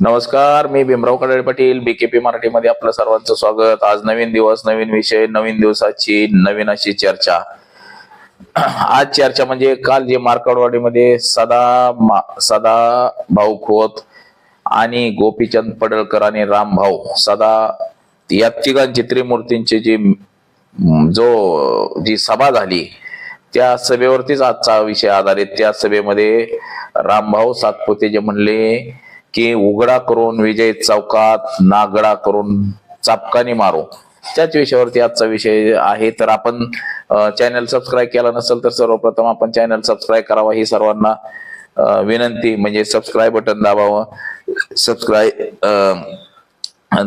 नमस्कार मी भीमराव कडाळे पाटील बीकेपी मराठीमध्ये आपलं सर्वांचं स्वागत. आज नवीन दिवस नवीन विषय नवीन दिवसाची नवीन अशी चर्चा. आज चर्चा म्हणजे काल जे मार्कडवाडीमध्ये सदा सदा भाऊ खोत आणि गोपीचंद पडळकर आणि राम भाऊ सदा या तिघांची त्रिमूर्तींची जी जो जी सभा झाली त्या सभेवरतीच आजचा विषय आधारित त्या सभेमध्ये रामभाऊ सातपुते जे म्हणले की उघडा करून विजय चौकात नागडा करून चापकानी मारू. त्याच विषयावरती आजचा विषय आहे. तर आपण चॅनल सबस्क्राईब केला नसेल तर सर्वप्रथम आपण चॅनल सबस्क्राईब करावा ही सर्वांना विनंती. म्हणजे सबस्क्राईब बटन दाबावं. सबस्क्राईब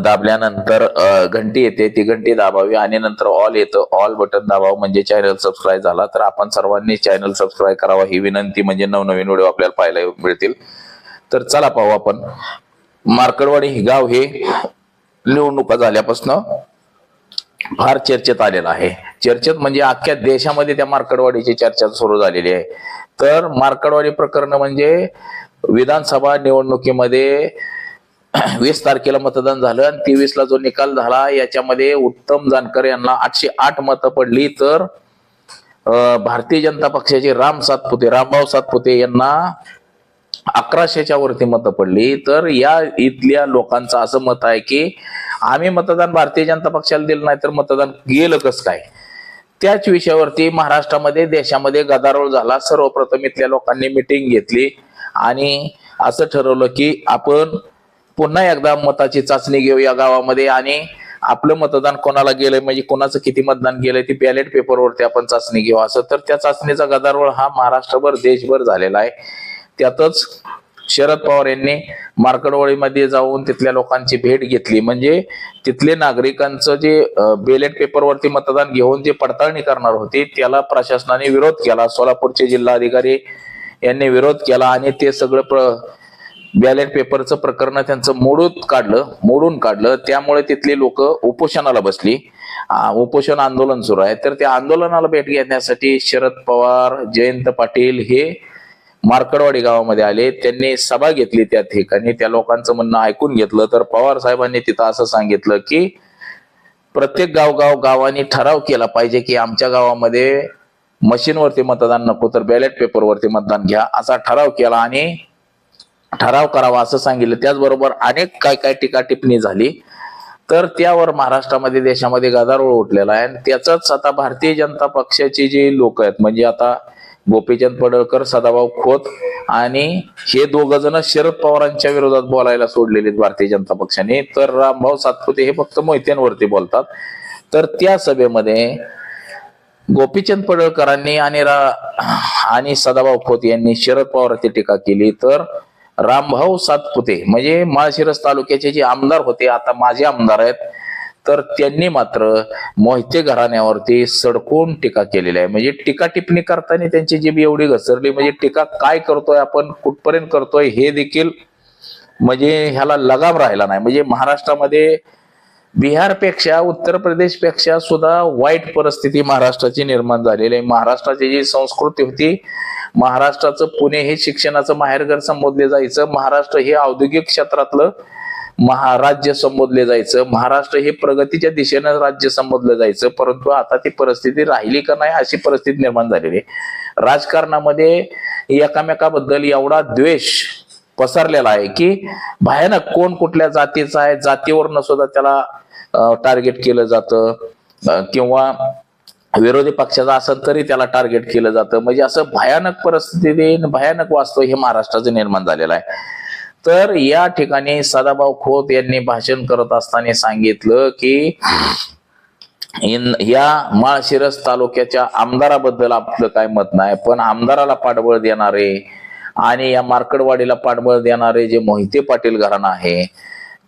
दाबल्यानंतर घंटी येते. ती घंटी दाबावी आणि नंतर ऑल येतं. ऑल बटन दाबावं म्हणजे चॅनल सबस्क्राईब झाला. तर आपण सर्वांनी चॅनल सबस्क्राईब करावा ही विनंती. म्हणजे नवनवीन व्हिडिओ आपल्याला पाहायला मिळतील. तर चला पाहू आपण. मार्कडवाडी हे गाव हे निवडणुका झाल्यापासून फार चर्चेत आलेलं आहे. चर्चेत म्हणजे अख्ख्या देशामध्ये त्या मार्कडवाडीची चर्चा सुरू झालेली आहे. तर मार्कडवाडी प्रकरण म्हणजे विधानसभा निवडणुकीमध्ये वीस तारखेला मतदान झालं आणि तेवीस ला जो निकाल झाला याच्यामध्ये उत्तम जानकर यांना आठशे आठ मतं पडली. तर भारतीय जनता पक्षाचे राम सातपुते रामभाऊ सातपुते यांना अकराशेच्या वरती मतं पडली. तर या इथल्या लोकांचं असं मत आहे की आम्ही मतदान भारतीय जनता पक्षाला दिलं नाही तर मतदान गेलं कसं काय? त्याच विषयावरती महाराष्ट्रामध्ये देशामध्ये गदारोळ झाला. सर्वप्रथम इथल्या लोकांनी मिटिंग घेतली आणि असं ठरवलं की आपण पुन्हा एकदा मताची चाचणी घेऊ या गावामध्ये आणि आपलं मतदान कोणाला गेलंय म्हणजे कोणाचं किती मतदान गेलंय ती बॅलेट पेपरवरती आपण चाचणी घेऊ असं. तर त्या चाचणीचा गदारोळ हा महाराष्ट्रभर देशभर झालेला आहे. त्यातच शरद पवार यांनी मार्कडवाडीमध्ये जाऊन तिथल्या लोकांची भेट घेतली. म्हणजे तिथले नागरिकांचं जे बेलेट पेपरवरती मतदान घेऊन जे पडताळणी करणार होती त्याला प्रशासनाने विरोध केला. सोलापूरचे जिल्हाधिकारी यांनी विरोध केला आणि ते सगळं प्र बॅलेट पेपरचं प्रकरण त्यांचं मोडून काढलं मोडून काढलं. त्यामुळे तिथली लोक उपोषणाला बसली. उपोषण आंदोलन सुरू आहे. तर त्या आंदोलनाला भेट घेण्यासाठी शरद पवार जयंत पाटील हे मार्कडवाडी गावामध्ये आले. त्यांनी सभा घेतली त्या ठिकाणी. त्या लोकांचं म्हणणं ऐकून घेतलं. तर पवार साहेबांनी तिथं असं सांगितलं की प्रत्येक गावगाव गावांनी ठराव केला पाहिजे की आमच्या गावामध्ये मशीनवरती मतदान नको तर बॅलेट पेपरवरती मतदान घ्या. असा ठराव केला आणि ठराव करावा असं सांगितलं. त्याचबरोबर अनेक काय काय टीका टिप्पणी झाली. तर त्यावर महाराष्ट्रामध्ये देशामध्ये गदारोळ उठलेला आहे. आणि त्याच आता भारतीय जनता पक्षाची जी लोक आहेत म्हणजे आता गोपीचंद पडळकर सदाभाऊ खोत आणि हे दोघ जण शरद पवारांच्या विरोधात बोलायला सोडलेले आहेत भारतीय जनता पक्षाने. तर रामभाऊ सातपुते हे फक्त मोहित्यांवरती बोलतात. तर त्या सभेमध्ये गोपीचंद पडळकरांनी आणि रा आणि सदाभाऊ खोत यांनी शरद पवारांची टीका केली. तर रामभाऊ सातपुते म्हणजे माळशिरस तालुक्याचे जे आमदार होते आता माझे आमदार आहेत तर त्यांनी मात्र मोहिते घराण्यावरती सडकून टीका केलेली आहे. म्हणजे टीका टिप्पणी करताना त्यांची जीभ एवढी घसरली. म्हणजे टीका काय करतोय आपण कुठपर्यंत करतोय हे देखील म्हणजे ह्याला लगाम राहिला नाही. म्हणजे महाराष्ट्रामध्ये बिहारपेक्षा उत्तर प्रदेशपेक्षा सुद्धा वाईट परिस्थिती महाराष्ट्राची निर्माण झालेली आहे. महाराष्ट्राची जी संस्कृती होती महाराष्ट्राचं पुणे हे शिक्षणाचं माहेरघर संबोधले जायचं. महाराष्ट्र हे औद्योगिक क्षेत्रातलं महाराज्य संबोधले जायचं. महाराष्ट्र हे प्रगतीच्या दिशेनं राज्य संबोधलं जायचं. परंतु आता ती परिस्थिती राहिली का नाही अशी परिस्थिती निर्माण झालेली आहे. राजकारणामध्ये एकामेकाबद्दल एवढा द्वेष पसरलेला आहे की भयानक कोण कुठल्या जातीचा आहे जातीवरनं सुद्धा त्याला टार्गेट केलं जातं. किंवा विरोधी पक्षाचा असेल तरी त्याला टार्गेट केलं जातं. म्हणजे असं भयानक परिस्थिती भयानक वास्तव हे महाराष्ट्राचं निर्माण झालेलं आहे. तर या ठिकाणी सदाभाऊ खोत यांनी भाषण करत असताना सांगितलं की या माळशिरस तालुक्याच्या आमदाराबद्दल आपलं काय मत नाही पण आमदाराला पाठबळ देणारे आणि या मार्कडवाडीला पाठबळ देणारे जे मोहिते पाटील घराणं आहे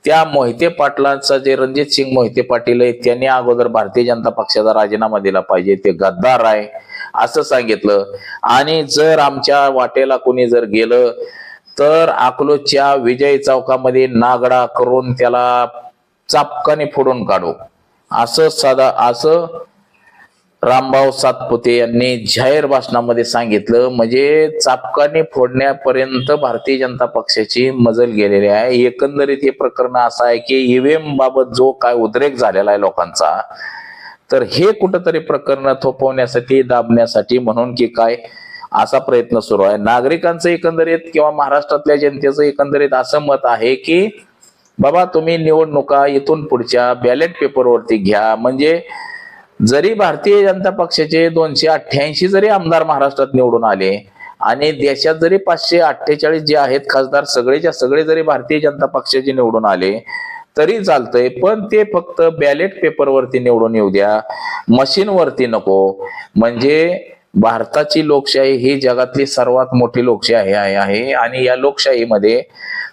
त्या मोहिते पाटलांचा जे रणजित सिंग मोहिते पाटील आहे त्यांनी अगोदर भारतीय जनता पक्षाचा राजीनामा दिला पाहिजे ते गद्दार आहे असं सांगितलं. आणि जर आमच्या वाटेला कोणी जर गेलं तर आकलोच्या विजय चौकामध्ये नागडा करून त्याला चापकाने फोडून काढू. असं साधा असं रामभाऊ सातपुते यांनी जाहीर भाषणामध्ये सांगितलं. म्हणजे चापकाने फोडण्यापर्यंत भारतीय जनता पक्षाची मजल गेलेली आहे. एकंदरीत हे प्रकरण असं आहे की ईव्हीएम बाबत जो काय उद्रेक झालेला आहे लोकांचा तर हे कुठंतरी प्रकरण थोपवण्यासाठी दाबण्यासाठी म्हणून की काय असा प्रयत्न सुरू आहे. नागरिकांचं एकंदरीत किंवा महाराष्ट्रातल्या जनतेचं एकंदरीत असं मत आहे की बाबा तुम्ही निवडणुका इथून पुढच्या बॅलेट पेपरवरती घ्या. म्हणजे जरी भारतीय जनता पक्षाचे दोनशे अठ्ठ्याऐंशी जरी आमदार महाराष्ट्रात निवडून आले आणि देशात जरी पाचशे अठ्ठेचाळीस जे आहेत खासदार सगळेच्या सगळे जरी भारतीय जनता पक्षाचे निवडून आले तरी चालतंय. पण ते फक्त बॅलेट पेपरवरती निवडून येऊ द्या. मशीनवरती नको. म्हणजे भारताची लोकशाही ही जगातली सर्वात मोठी लोकशाही आहे आणि या लोकशाहीमध्ये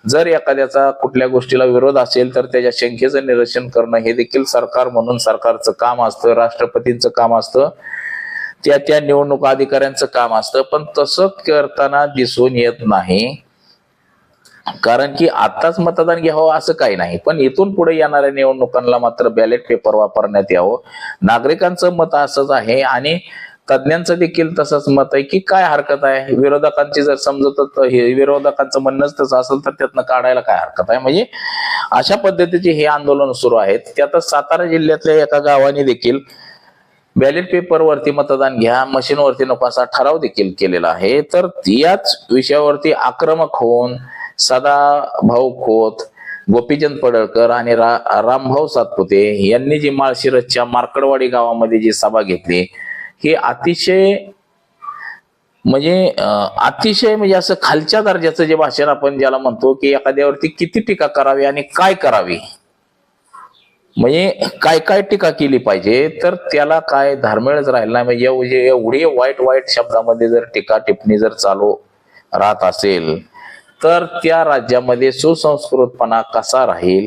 जर एखाद्याचा कुठल्या गोष्टीला विरोध असेल तर त्याच्या शंकेचं निरसन करणं हे देखील सरकार म्हणून सरकारचं काम असतं राष्ट्रपतींचं काम असतं. त्या त्या निवडणूक अधिकाऱ्यांचं काम असतं. पण तसं करताना दिसून येत नाही. कारण की आताच मतदान घ्यावं असं काही नाही. पण इथून पुढे येणाऱ्या निवडणुकांना मात्र बॅलेट पेपर वापरण्यात यावं. नागरिकांचं मत असंच आहे. आणि तज्ज्ञांचं देखील तसंच मत आहे की काय हरकत आहे? विरोधकांची जर समजत हे विरोधकांचं म्हणणंच तसं असेल तर त्यातनं काढायला काय हरकत आहे? म्हणजे अशा पद्धतीचे हे आंदोलन सुरू आहेत. त्यातच सातारा जिल्ह्यातल्या एका गावाने देखील बॅलेट पेपरवरती मतदान घ्या मशीनवरती नको असा ठराव देखील केलेला आहे. तर याच विषयावरती आक्रमक होऊन सदा भाऊ खोत गोपीचंद पडळकर आणि रा रामभाऊ सातपुते यांनी जी माळशिरसच्या मार्कडवाडी गावामध्ये जी सभा घेतली हे अतिशय म्हणजे अतिशय म्हणजे असं खालच्या दर्जाचं जे भाषण आपण ज्याला म्हणतो की एखाद्यावरती किती टीका करावी आणि काय करावी. म्हणजे काय काय टीका केली पाहिजे तर त्याला काय धार्मिळच राहिला नाही. म्हणजे एवढे एवढी वाईट वाईट शब्दामध्ये जर टीका टिप्पणी जर चालू राहत असेल तर त्या राज्यामध्ये सुसंस्कृतपणा कसा राहील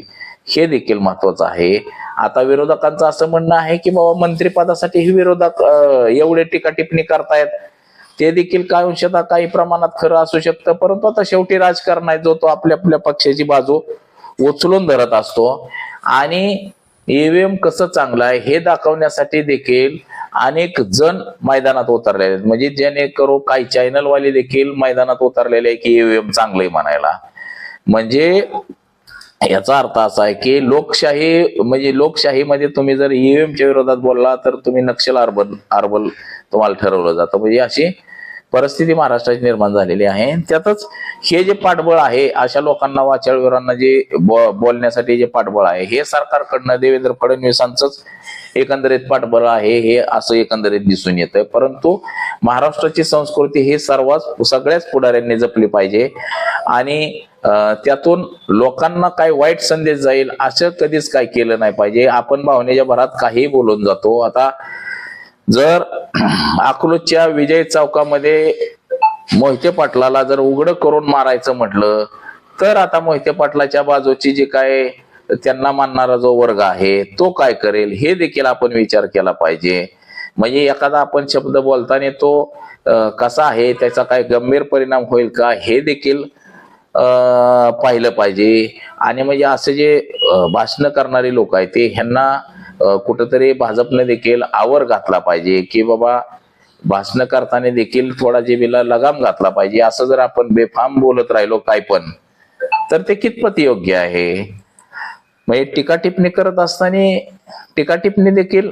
हे देखील महत्वाचं आहे. आता विरोधकांचं असं म्हणणं आहे की बाबा मंत्रिपदासाठीही विरोधक एवढे टीका टिप्पणी करतायत. ते देखील काय अंशतः काही प्रमाणात खरं असू शकतं. परंतु आता शेवटी राजकारण आहे जो तो आपल्या आपल्या पक्षाची बाजू उचलून धरत असतो. आणि ईव्हीएम कसं चांगलं आहे हे दाखवण्यासाठी देखील अनेक जण मैदानात उतरलेले आहेत. म्हणजे जेणेकरून काही चॅनलवाले देखील मैदानात उतरलेले आहे की ईव्हीएम चांगलंय म्हणायला. म्हणजे याचा अर्थ असा आहे की लोकशाही म्हणजे लोकशाहीमध्ये तुम्ही जर ईव्हीएमच्या विरोधात बोलला तर तुम्ही नक्षल अर्बल अर्बल तुम्हाला ठरवलं जातं. म्हणजे अशी परिस्थिती महाराष्ट्राची निर्माण झालेली आहे. त्यातच हे जे पाठबळ आहे अशा लोकांना वाचाळवीरांना जे बोलण्यासाठी जे पाठबळ आहे हे सरकारकडनं देवेंद्र फडणवीसांचंच एकंदरीत पाठबळ आहे हे असं एकंदरीत दिसून येतं परंतु महाराष्ट्राची संस्कृती ही सर्वात सगळ्याच पुढाऱ्यांनी जपली पाहिजे. आणि त्यातून लोकांना काय वाईट संदेश जाईल असं कधीच काय केलं नाही पाहिजे. आपण भावनेच्या भरात काही बोलून जातो. आता जर अकलूजच्या विजय चौकामध्ये मोहिते पाटलाला जर उघड करून मारायचं म्हटलं तर आता मोहिते पाटलाच्या बाजूची जी काय त्यांना मानणारा जो वर्ग आहे तो काय करेल? हे देखील आपण विचार केला पाहिजे. म्हणजे एखादा आपण शब्द बोलताना तो कसा आहे त्याचा काय गंभीर परिणाम होईल का? हे देखील पाहिलं पाहिजे. आणि म्हणजे असे जे भाषण करणारे लोक आहेत ते ह्यांना कुठंतरी भाजपने देखील आवर घातला पाहिजे की बाबा भाषण करताना देखील थोडा जेबीला लगाम घातला पाहिजे. असं जर आपण बेफाम बोलत राहिलो काय पण तर ते कितपत योग्य आहे? म्हणजे टीका टिप्पणी करत असताना टीका टिप्पणी देखील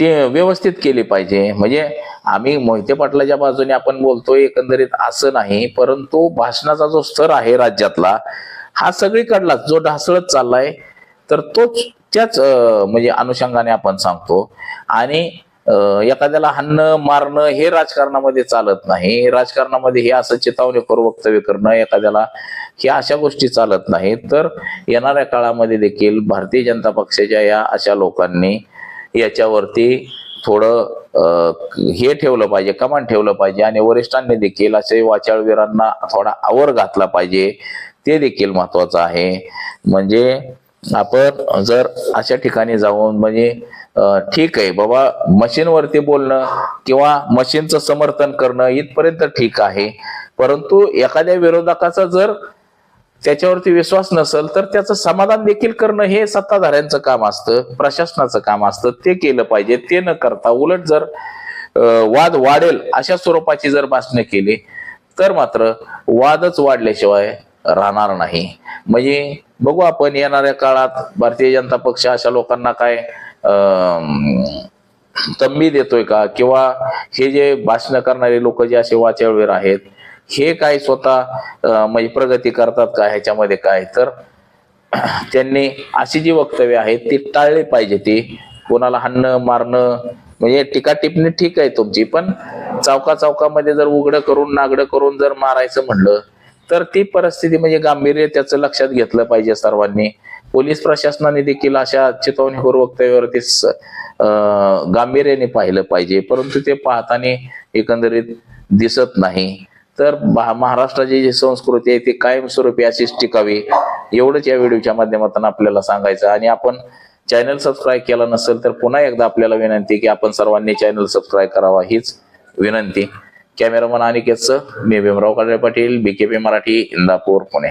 ते व्यवस्थित केली पाहिजे. म्हणजे आम्ही मोहिते पाटलाच्या बाजूने आपण बोलतोय एकंदरीत असं नाही परंतु भाषणाचा जो स्तर आहे राज्यातला हा सगळीकडला जो ढासळत चाललाय तर तोच त्याच म्हणजे अनुषंगाने आपण सांगतो. आणि एखाद्याला हाणणं मारणं हे राजकारणामध्ये चालत नाही. राजकारणामध्ये हे असं चेतावणी वक्तव्य करणं एखाद्याला ह्या अशा गोष्टी चालत नाहीत. तर येणाऱ्या काळामध्ये देखील भारतीय जनता पक्षाच्या या अशा लोकांनी याच्यावरती थोडं हे ठेवलं पाहिजे कमान ठेवलं पाहिजे आणि वरिष्ठांनी देखील असे वाचाळवीरांना थोडा आवर घातला पाहिजे ते देखील महत्वाचं आहे. म्हणजे आपण जर अशा ठिकाणी जाऊन म्हणजे ठीक आहे बाबा मशीनवरती बोलणं किंवा मशीनचं समर्थन करणं इथपर्यंत ठीक आहे. परंतु एखाद्या विरोधकाचा जर त्याच्यावरती विश्वास नसेल तर त्याचं समाधान देखील करणं हे सत्ताधाऱ्यांचं काम असतं प्रशासनाचं काम असतं. ते केलं पाहिजे ते न करता उलट जर वाद वाढेल अशा स्वरूपाची जर भाषणं केली तर मात्र वादच वाढल्याशिवाय राहणार नाही. म्हणजे बघू आपण येणाऱ्या काळात भारतीय जनता पक्ष अशा लोकांना काय तंबी देतोय का? किंवा हे जे भाषण करणारे लोक जे असे वाचळवीर आहेत हे काय स्वतः म्हणजे प्रगती करतात का ह्याच्यामध्ये काय? तर त्यांनी अशी जी वक्तव्य आहेत ती टाळली पाहिजे ती. कोणाला हाणणं मारणं म्हणजे टीका टिपणी ठीक आहे तुमची पण चौका चौकामध्ये जर उघडं करून नागडं करून जर मारायचं म्हणलं तर ती परिस्थिती म्हणजे गांभीर्य त्याचं लक्षात घेतलं पाहिजे सर्वांनी. पोलीस प्रशासनाने देखील अशा चितवणीखोर वक्तव्यावरती स- गांभीर्याने पाहिलं पाहिजे परंतु ते पाहताना एकंदरीत दिसत नाही. तर महाराष्ट्राची जी संस्कृती आहे ती कायमस्वरूपी अशीच टिकावी. एवढंच या व्हिडिओच्या माध्यमातून आपल्याला सांगायचं. आणि आपण चॅनल सबस्क्राईब केला नसेल तर पुन्हा एकदा आपल्याला विनंती की आपण सर्वांनी चॅनल सबस्क्राईब करावा. हीच विनंती. कॅमेरामन अनिकेतचं मी भीमराव काळे पाटील बीकेपी मराठी इंदापूर पुणे.